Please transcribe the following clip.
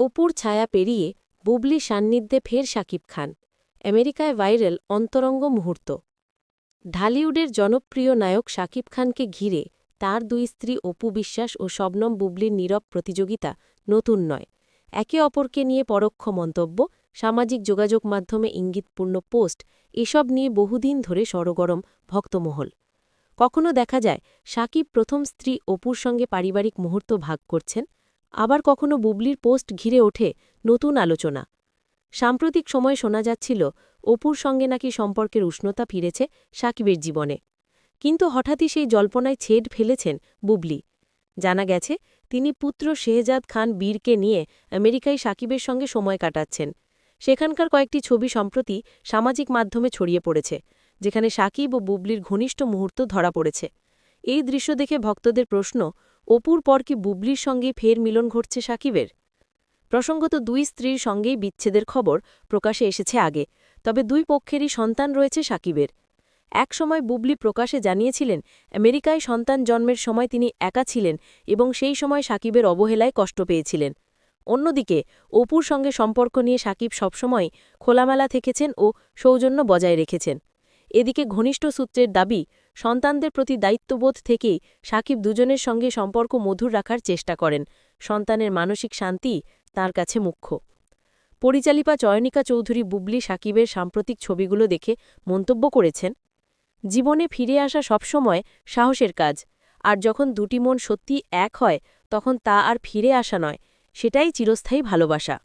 অপুর ছায়া পেরিয়ে বুবলি সান্নিধ্যে ফের শাকিব খান। আমেরিকায় ভাইরাল অন্তরঙ্গ মুহূর্ত। ঢালিউডের জনপ্রিয় নায়ক শাকিব খানকে ঘিরে তার দুই স্ত্রী অপু বিশ্বাস ও শবনম বুবলির নীরব প্রতিযোগিতা নতুন নয়। একে অপরকে নিয়ে পরোক্ষ মন্তব্য, সামাজিক যোগাযোগ মাধ্যমে ইঙ্গিতপূর্ণ পোস্ট, এসব নিয়ে বহুদিন ধরে সরগরম ভক্তমহল। কখনো দেখা যায় সাকিব প্রথম স্ত্রী অপুর সঙ্গে পারিবারিক মুহূর্ত ভাগ করছেন আবার কখনো বুবলির পোস্ট ঘিরে ওঠে নতুন আলোচনা। সাম্প্রতিক সময় শোনা যাচ্ছিল, অপুর সঙ্গে নাকি সম্পর্কের উষ্ণতা ফিরেছে সাকিবের জীবনে। কিন্তু হঠাৎই সেই জল্পনায় ছেদ ফেলেছেন বুবলি। জানা গেছে, তিনি পুত্র শেহজাদ খান বীরকে নিয়ে আমেরিকায় সাকিবের সঙ্গে সময় কাটাচ্ছেন। সেখানকার কয়েকটি ছবি সম্প্রতি সামাজিক মাধ্যমে ছড়িয়ে পড়েছে, যেখানে সাকিব ও বুবলির ঘনিষ্ঠ মুহূর্ত ধরা পড়েছে। এই দৃশ্য দেখে ভক্তদের প্রশ্ন অপুর পর কি বুবলির সঙ্গে ফের মিলন ঘটছে সাকিবের? প্রসঙ্গত দুই স্ত্রীর সঙ্গেই বিচ্ছেদের খবর প্রকাশে এসেছে আগে, তবে দুই পক্ষেরই সন্তান রয়েছে সাকিবের। একসময় বুবলি প্রকাশে জানিয়েছিলেন, আমেরিকায় সন্তান জন্মের সময় তিনি একা ছিলেন এবং সেই সময় সাকিবের অবহেলায় কষ্ট পেয়েছিলেন। অন্যদিকে, অপুর সঙ্গে সম্পর্ক নিয়ে সাকিব সবসময় খোলামেলা থেকেছেন ও সৌজন্য বজায় রেখেছেন। এদিকে ঘনিষ্ঠ সূত্রের দাবি, সন্তানদের প্রতি দায়িত্ববোধ থেকেই সাকিব দুজনের সঙ্গে সম্পর্ক মধুর রাখার চেষ্টা করেন। সন্তানের মানসিক শান্তি তার কাছে মুখ্য। পরিচালিকা চয়নিকা চৌধুরী বুবলি সাকিবের সাম্প্রতিক ছবিগুলো দেখে মন্তব্য করেছেন, জীবনে ফিরে আসা সবসময় সাহসের কাজ। আর যখন দুটি মন সত্যি এক হয়, তখন তা আর ফিরে আসা নয়। সেটাই চিরস্থায়ী ভালোবাসা।